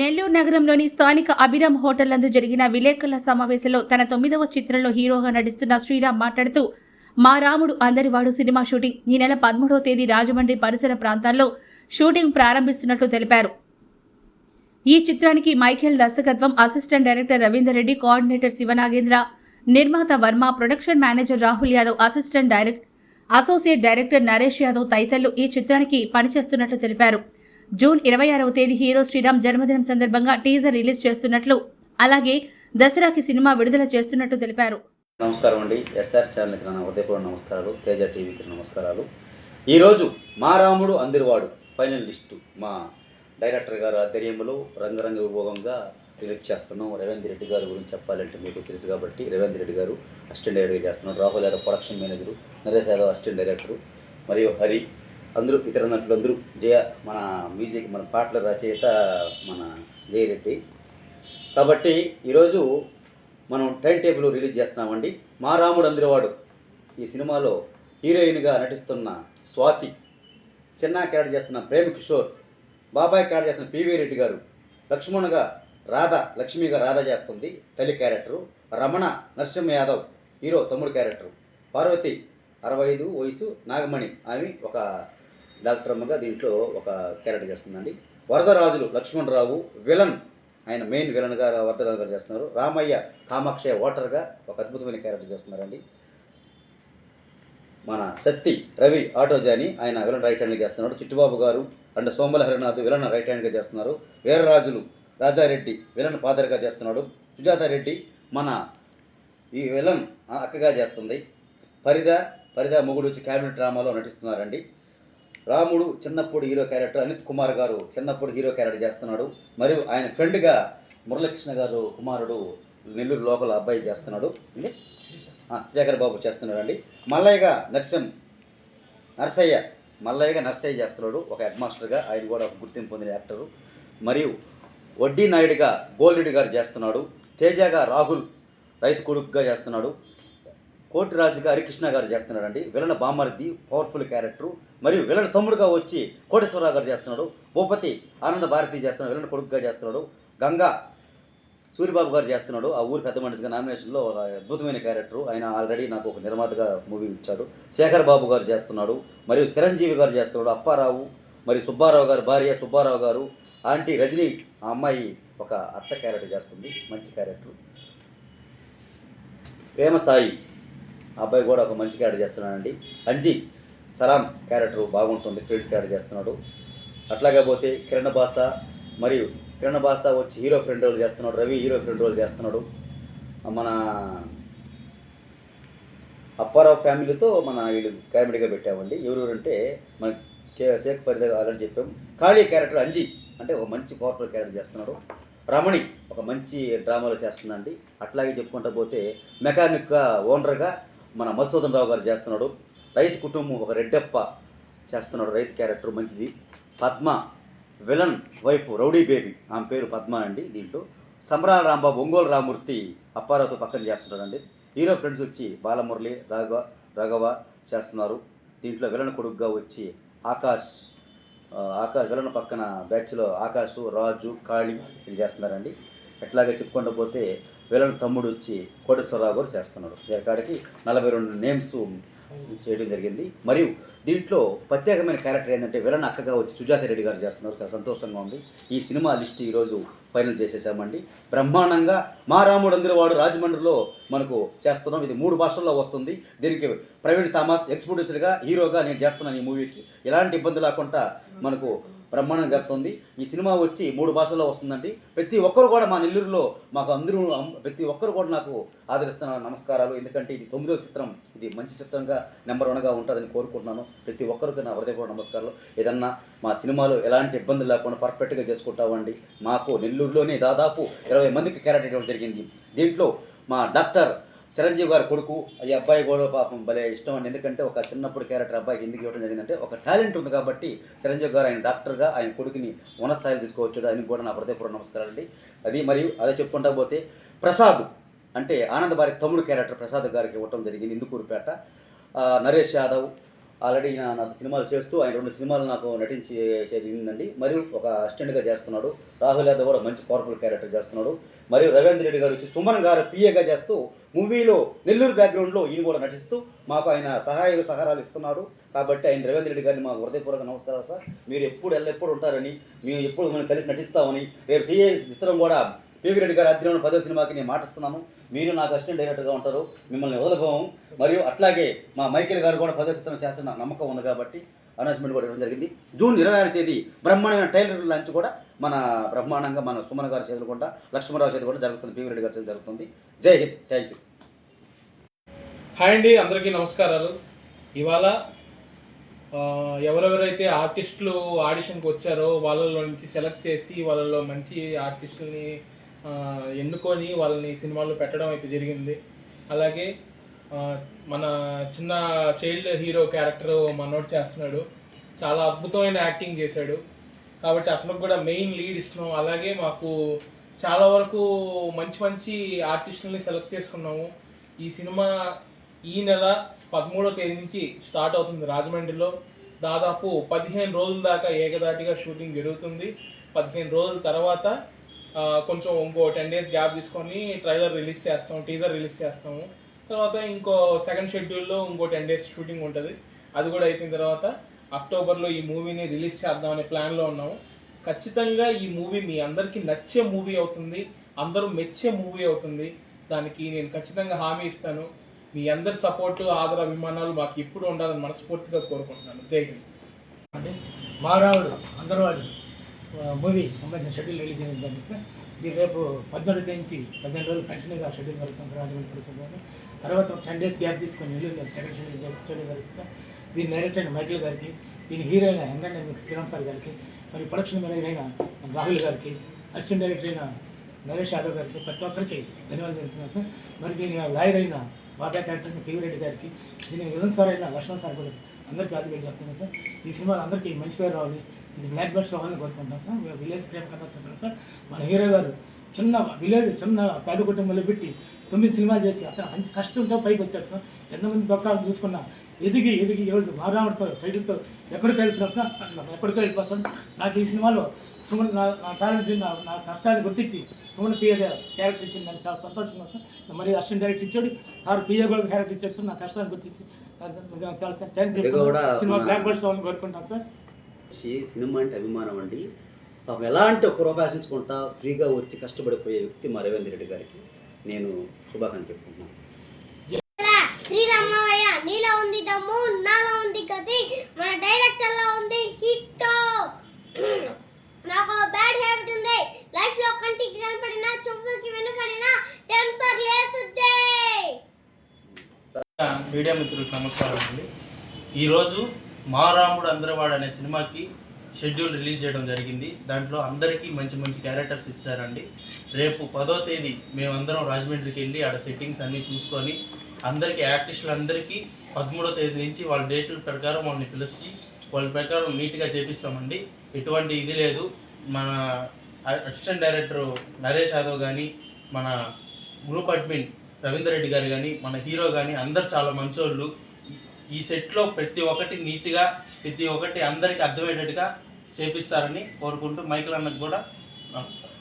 నెల్లూరు నగరంలోని స్థానిక అభిరామ్ హోటల్ నందు జరిగిన విలేకరుల సమావేశంలో తన తొమ్మిదవ చిత్రంలో హీరోగా నటిస్తున్న శ్రీరామ్ మాట్లాడుతూ మా రాముడు అందరివాడు సినిమా షూటింగ్. ఈ నెల పదమూడవ తేదీ రాజమండ్రి పరిసర ప్రాంతాల్లో షూటింగ్ ప్రారంభిస్తున్నట్లు తెలిపారు. ఈ చిత్రానికి మైఖేల్ దర్శకత్వం assistant director Ravinder Reddy coordinator Shivanagendra నిర్మాత Varma production manager Rahul Yadav assistant direct associate director Naresh Yadav తదితరులు ఈ చిత్రానికి పనిచేస్తున్నట్లు తెలిపారు. జూన్ ఇరవై ఆరవ తేదీ హీరో శ్రీరామ్ జన్మదినం సందర్భంగా టీజర్ రిలీజ్ చేస్తున్నట్లు అలాగే దసరాకి సినిమా విడుదల చేస్తున్నట్లు తెలిపారు. నమస్కారం అండి. ఎస్ఆర్ ఛానల్కి నా హృదయపూర్వక నమస్కారాలు తేజ టీవీకి నమస్కారాలు. ఈరోజు మా రాముడు అందిరివాడు ఫైనల్ లిస్టు మా డైరెక్టర్ గారు ఆధ్వర్యంలో రంగరంగ విభోగంగా రిలీజ్ చేస్తున్నాం. రేవేంద్ర రెడ్డి గారి గురించి చెప్పాలంటే మీకు తెలుసు కాబట్టి రేవేంద్ర రెడ్డి గారు అసిస్టెంట్ డైరెక్టర్ చేస్తున్నారు. Rahul Yadav production manager Naresh Yadav assistant director మరియు హరి అందరూ ఇతర నటులు అందరూ జయ మన మ్యూజిక్ మన పాటల రచయిత మన జయరెడ్డి కాబట్టి ఈరోజు మనం టైం టేబుల్ రిలీజ్ చేస్తున్నామండి. మా రాముడు అందరివాడు ఈ సినిమాలో హీరోయిన్గా నటిస్తున్న స్వాతి చిన్న క్యారెక్టర్ చేస్తున్న ప్రేమ్ కిషోర్ బాబాయ్ క్యారెక్టర్ చేస్తున్న పివి రెడ్డి గారు లక్ష్మణ్గా రాధ లక్ష్మిగా రాధ చేస్తుంది తల్లి క్యారెక్టరు రమణ నరసింహ యాదవ్ హీరో తమ్ముడు క్యారెక్టరు పార్వతి అరవై ఐదు వయసు నాగమణి ఆమె ఒక డాక్టర్ అమ్మగా దీంట్లో ఒక క్యారెక్టర్ చేస్తుందండి. వరదరాజులు లక్ష్మణరావు విలన్ ఆయన మెయిన్ విలన్గా వరదరాజు గారు చేస్తున్నారు. రామయ్య కామాక్షయ ఓటర్గా ఒక అద్భుతమైన క్యారెక్టర్ చేస్తున్నారండి. మన సత్తి రవి ఆటోజాని ఆయన విలన్ రైట్ హ్యాండ్గా చేస్తున్నాడు. చిట్టుబాబు గారు and Somala Harinath villain right హ్యాండ్గా చేస్తున్నారు. వీరరాజులు రాజారెడ్డి విలన్ ఫాదర్గా చేస్తున్నాడు. సుజాతారెడ్డి మన ఈ విలన్ అక్కగా చేస్తుంది. పరిద పరిద మొగుడు వచ్చి క్యాబినెట్ డ్రామాలో నటిస్తున్నారండి. రాముడు చిన్నప్పుడు హీరో క్యారెక్టర్ అనిత్ కుమార్ గారు చిన్నప్పుడు హీరో క్యారెక్టర్ చేస్తున్నాడు. మరియు ఆయన ఫ్రెండ్గా మురళకృష్ణ గారు కుమారుడు నెల్లూరు లోకల్ అబ్బాయి చేస్తున్నాడు. శేఖర్ బాబు చేస్తున్నాడండి మల్లయ్యగా నర్సం నర్సయ్య మల్లయ్యగా నర్సయ్య చేస్తున్నాడు. ఒక హెడ్మాస్టర్గా ఆయన కూడా ఒక గుర్తింపు పొందిన యాక్టరు. మరియు వడ్డీ నాయుడుగా గోల్రెడ్డి గారు చేస్తున్నాడు. తేజగా రాహుల్ రైతు కొడుకుగా చేస్తున్నాడు. కోటిరాజుగా హరికృష్ణ గారు చేస్తున్నాడండి విలన బామర్ది పవర్ఫుల్ క్యారెక్టర్ మరియు విలన తమ్ముడుగా వచ్చి కోటేశ్వరరావు గారు చేస్తున్నాడు. భూపతి ఆనంద భారతి చేస్తున్నాడు. విలన కొడుకుగా చేస్తున్నాడు. గంగా సూర్యబాబు గారు చేస్తున్నాడు. ఆ ఊరి పెద్ద మనిషిగా నామినేషన్లో ఒక అద్భుతమైన క్యారెక్టర్ ఆయన ఆల్రెడీ నాకు ఒక నిర్మాతగా మూవీ ఇచ్చాడు. శేఖర్ బాబు గారు చేస్తున్నాడు. మరియు చిరంజీవి గారు చేస్తున్నాడు. అప్పారావు మరియు సుబ్బారావు గారు భార్య సుబ్బారావు గారు ఆంటీ రజనీ ఆ అమ్మాయి ఒక అత్త క్యారెక్టర్ చేస్తుంది. మంచి క్యారెక్టర్ ప్రేమ సాయి. అబ్బాయి కూడా ఒక మంచి క్యారెక్టర్ చేస్తున్నాడండి. అంజీ సలాం క్యారెక్టర్ బాగుంటుంది ఫీల్డ్ క్యారెక్టర్ చేస్తున్నాడు. అట్లాగే పోతే కిరణ్ బాస మరియు కిరణ్ బాస వచ్చి హీరో ఫ్రెండ్ రోల్ చేస్తున్నాడు రవి హీరో ఫ్రెండ్ రోల్ చేస్తున్నాడు. మన అప్పారావు ఫ్యామిలీతో మన వీళ్ళు కామెడీగా పెట్టామండి. ఎవరెవరంటే మన కే శేఖ్ పరిద ఆల్రెడీ చెప్పాం. ఖాళీ క్యారెక్టర్ అంజీ అంటే ఒక మంచి పవర్ఫుల్ క్యారెక్టర్ చేస్తున్నాడు. రమణి ఒక మంచి డ్రామాలో చేస్తుందండి. అట్లాగే చెప్పుకుంటా పోతే మెకానిక్గా ఓనర్గా మన మధుసూదన్ రావు గారు చేస్తున్నాడు. రైతు కుటుంబం ఒక రెడ్డప్ప చేస్తున్నాడు. రైతు క్యారెక్టర్ మంచిది. Padma villain wife rowdy baby. ఆమె పేరు పద్మ అండి దీంట్లో. సమరాల రాంబాబు ఒంగోలు రామూర్తి అప్పారావుతో పక్కన చేస్తున్నాడండి. హీరో ఫ్రెండ్స్ వచ్చి బాలమురళి రాఘవ రాఘవ చేస్తున్నారు. దీంట్లో విలన్ కొడుకుగా వచ్చి ఆకాష్ ఆకాష్ విలన్ పక్కన బ్యాచ్లో ఆకాశు రాజు కాళి ఇది చేస్తున్నారండి. ఎట్లాగే చెప్పుకుంటూ పోతే విలన్ తమ్ముడు వచ్చి కోటేశ్వరరావు గారు చేస్తున్నాడు. కాడికి నలభై రెండు నేమ్స్ చేయడం జరిగింది. మరియు దీంట్లో ప్రత్యేకమైన క్యారెక్టర్ ఏంటంటే విలన్ అక్కగా వచ్చి సుజాత రెడ్డి గారు చేస్తున్నారు. చాలా సంతోషంగా ఉంది. ఈ సినిమా లిస్ట్ ఈరోజు ఫైనల్ చేసేసామండి. బ్రహ్మాండంగా మా రాముడు అందరివాడు రాజమండ్రిలో మనకు చేస్తున్నాం ఇది మూడు భాషల్లో వస్తుంది. దీనికి ప్రవీణ్ థామస్ ఎక్స్ ప్రొడ్యూసర్గా హీరోగా నేను చేస్తున్నాను ఈ మూవీకి ఎలాంటి ఇబ్బంది లేకుండా మనకు బ్రహ్మాండం జరుగుతుంది. ఈ సినిమా వచ్చి మూడు భాషల్లో వస్తుందండి. ప్రతి ఒక్కరు కూడా మా నెల్లూరులో మాకు అందరూ ప్రతి ఒక్కరు కూడా నాకు ఆదరిస్తున్న నమస్కారాలు. ఎందుకంటే ఇది తొమ్మిదో చిత్రం. ఇది మంచి చిత్రంగా నెంబర్ వన్గా ఉంటుందని కోరుకుంటున్నాను. ప్రతి ఒక్కరికి నా హృదయపూర్వక నమస్కారాలు. ఏదన్నా మా సినిమాలో ఎలాంటి ఇబ్బందులు లేకుండా పర్ఫెక్ట్గా చేసుకుంటామండి. మాకు నెల్లూరులోనే దాదాపు ఇరవై మందికి క్యారెట్ ఇవ్వడం జరిగింది. దీంట్లో మా డాక్టర్ చిరంజీవి గారి కొడుకు ఈ అబ్బాయి కూడా పాపం భలే ఇష్టం అండి. ఎందుకంటే ఒక చిన్నప్పుడు క్యారెక్టర్ అబ్బాయికి ఎందుకు ఇవ్వడం జరిగిందంటే ఒక టాలెంట్ ఉంది కాబట్టి చిరంజీవి గారు ఆయన డాక్టర్గా ఆయన కొడుకుని ఉన్నత స్థాయిలో తీసుకువచ్చాడు. ఆయనకు కూడా నా హృదయపూర్వ నమస్కారాలు అండి. అది మరియు అదే చెప్పుకుంటా పోతే ప్రసాద్ అంటే ఆనంద్ భారతి తమ్ముడు క్యారెక్టర్ ప్రసాద్ గారికి ఇవ్వటం జరిగింది. ఇందుకూరుపేట. నరేష్ యాదవ్ ఆల్రెడీ నా నాకు సినిమాలు చేస్తూ ఆయన రెండు సినిమాలు నాకు నటించి జరిగిందండి మరియు ఒక అసిస్టెంట్గా చేస్తున్నాడు. రాహుల్ యాదవ్ కూడా మంచి పవర్ఫుల్ క్యారెక్టర్ చేస్తున్నాడు. మరియు రవీంద్ర రెడ్డి గారు వచ్చి సుమన్ గారు పిఏగా చేస్తూ మూవీలో నెల్లూరు బ్యాక్గ్రౌండ్లో ఈయన కూడా నటిస్తూ మాకు ఆయన సహాయ సహకారాలు ఇస్తున్నాడు. కాబట్టి ఆయన రవీంద్ర రెడ్డి గారిని మా హృదయపూర్వక నమస్కారాలు సార్. మీరు ఎప్పుడు ఎల్లెప్పుడు ఉంటారని మేము ఎప్పుడు మనం కలిసి నటిస్తామని రేపు చేయే చిత్రం కూడా పివి రెడ్డి గారి అధ్యయనం పదో సినిమాకి నేను మాటిస్తున్నాను. మీరు నాకు అసిస్టెంట్ డైరెక్టర్గా ఉంటారు. మిమ్మల్ని వదలబోము. మరియు అట్లాగే మా మైకేల్ గారు కూడా పదో చిత్రం చేస్తున్న నమ్మకం ఉంది కాబట్టి అనౌన్స్మెంట్ కూడా ఇవ్వడం జరిగింది. జూన్ ఇరవై ఆరు తేదీ బ్రహ్మాండమైన టైలర్ లంచ్ కూడా మన బ్రహ్మాండంగా మన సుమన్ గారి చేతులు కూడా లక్ష్మణరావు చేతులు కూడా జరుగుతుంది. పివి రెడ్డి గారి చేతులు జరుగుతుంది. జై హింద్. Thank you. హాయ్ అండి. అందరికీ నమస్కారాలు. ఇవాళ ఎవరెవరైతే ఆర్టిస్టులు ఆడిషన్కి వచ్చారో వాళ్ళలో నుంచి సెలెక్ట్ చేసి వాళ్ళలో మంచి ఆర్టిస్టుల్ని ఎన్నుకొని వాళ్ళని సినిమాల్లో పెట్టడం అయితే జరిగింది. అలాగే మన చిన్న చైల్డ్ హీరో క్యారెక్టర్ మనోడు చేస్తున్నాడు. చాలా అద్భుతమైన యాక్టింగ్ చేశాడు. కాబట్టి అతనికి కూడా మెయిన్ లీడ్ ఇస్తున్నాం. అలాగే మాకు చాలా వరకు మంచి మంచి ఆర్టిస్టులని సెలెక్ట్ చేసుకున్నాము. ఈ సినిమా ఈ నెల పదమూడో తేదీ నుంచి స్టార్ట్ అవుతుంది రాజమండ్రిలో. దాదాపు పదిహేను రోజుల దాకా ఏకదాటిగా షూటింగ్ జరుగుతుంది. పదిహేను రోజుల తర్వాత కొంచెం ఇంకో టెన్ డేస్ గ్యాప్ తీసుకొని ట్రైలర్ రిలీజ్ చేస్తాము టీజర్ రిలీజ్ చేస్తాము. తర్వాత ఇంకో సెకండ్ షెడ్యూల్లో ఇంకో టెన్ డేస్ షూటింగ్ ఉంటుంది. అది కూడా అయిపోయిన తర్వాత అక్టోబర్లో ఈ మూవీని రిలీజ్ చేద్దామనే ప్లాన్లో ఉన్నాము. ఖచ్చితంగా ఈ మూవీ మీ అందరికీ నచ్చే మూవీ అవుతుంది అందరూ మెచ్చే మూవీ అవుతుంది. దానికి నేను ఖచ్చితంగా హామీ ఇస్తాను. మీ అందరి సపోర్టు ఆదర అభిమానాలు మాకు ఎప్పుడు ఉండాలని మనస్ఫూర్తిగా కోరుకుంటున్నాను. జై హింద్. అంటే మారావుడు అందరవాడు. మూవీ సంబంధించిన షెడ్యూల్ రిలీజ్ అయింది సార్. మీరు రేపు పద్దెనిమిది నుంచి పదిహేను రోజులు కంటిన్యూగా షెడ్యూల్ జరుగుతుంది రాజమండ్రి పరిస్థితుల్లో తర్వాత టెన్ డేస్ గ్యాప్ తీసుకొని వెళ్ళి సెకండ్ షెడ్యూల్ షెడ్యూల్ జరుగుతుంది దీని డైరెక్టర్ మైకిల్ గారికి దీని హీరో అయిన మీకు శ్రీరామ్ సార్ గారికి మరి ప్రొడక్షన్ మేనేజర్ అయిన రాహుల్ గారికి అసిస్టెంట్ డైరెక్టర్ అయిన నరేష్ యాదవ్ గారికి ప్రతి ఒక్కరికి ధన్యవాదాలు తెలుస్తున్నాను సార్. మరి దీని లాయర్ అయిన బాబా క్యారెక్టర్ కేవీ రెడ్డి గారికి దీని విలన్ సార్ అయిన లక్ష్మణ్ సార్ కూడా అందరికీ ఆదివేలు చెప్తున్నాను సార్. ఈ సినిమాలో అందరికీ మంచి పేరు రావాలి. ఇది బ్లాక్ బస్టర్ అవ్వాలని కోరుకుంటాం సార్. విలేజ్ ప్రేమ కథ చిత్రం సార్. మన హీరో గారు చిన్న విలేజ్ చిన్న పేద కుటుంబంలో పెట్టి తొమ్మిది సినిమాలు చేసి అతను మంచి కష్టంతో పైకి వచ్చాడు సార్. ఎంతమంది దొక్కాలు చూసుకున్నా ఎదిగి ఎదిగి ఈరోజు మారామడితో టైటిల్తో ఎక్కడికి వెళ్తున్నాం సార్? అట్లా ఎక్కడికి వెళ్ళిపోతాడు. నాకు ఈ సినిమాలో సుమన్ నా నా టాలెంట్ నా నా కష్టాన్ని గుర్తించి సుమన్ పిఏ క్యారెక్టర్ ఇచ్చింది. దాన్ని చాలా సంతోషంగా సార్. మరి అసిస్టెంట్ డైరెక్టర్ ఇచ్చాడు. సార్ పిఏ కూడా క్యారెక్టర్ ఇచ్చాడు సార్. నా కష్టాన్ని గుర్తించి. చాలా సార్ థ్యాంక్స్ సినిమా బ్లాక్ అవ్వాలని కోరుకుంటాను సార్. సినిమా అంటే అభిమానం అండి. పాపం ఎలాంటి ఒక్క రూపాయి ఆశించుకుంటా ఫ్రీగా వచ్చి కష్టపడిపోయే వ్యక్తి మా రవీంద్ర రెడ్డి గారికి నేను శుభాకాంక్షలు చెప్పుకుంటున్నాను. శ్రీరామయ్య నీలో ఉంది దమ్ము నాలో ఉంది గది మన డైరెక్టర్లో ఉంది హిట్ నాకు బ్యాడ్ హ్యాబిట్ ఉంది. లైఫ్లో కంటికి కనపడినా చెవుకి వినపడినా టెంపర్ లేస్తుంది మీడియా మిత్రులకు నమస్కారం అండి. ఈరోజు మారాముడు అందరవాడు అనే సినిమాకి షెడ్యూల్ రిలీజ్ చేయడం జరిగింది. దాంట్లో అందరికీ మంచి మంచి క్యారెక్టర్స్ ఇచ్చారండి. రేపు పదో తేదీ మేమందరం రాజమండ్రికి వెళ్ళి ఆడ సెట్టింగ్స్ అన్నీ చూసుకొని అందరికీ యాక్టిస్టులందరికీ పదమూడో తేదీ నుంచి వాళ్ళ డేట్ల ప్రకారం వాళ్ళని పిలిచి వాళ్ళ ప్రకారం నీట్గా చేపిస్తామండి. ఎటువంటి ఇది లేదు. మన అసిస్టెంట్ డైరెక్టర్ నరేష్ యాదవ్ కానీ మన గ్రూప్ అడ్మిన్ రవీందర్ రెడ్డి గారు కానీ మన హీరో కానీ అందరు చాలా మంచోళ్ళు. ఈ సెట్లో ప్రతి ఒక్కటి నీట్గా ప్రతి ఒక్కటి అందరికీ అర్థమయ్యేటట్టుగా చేపిస్తారని కోరుకుంటూ మైకిల్ అన్నకు కూడా నమస్కారం.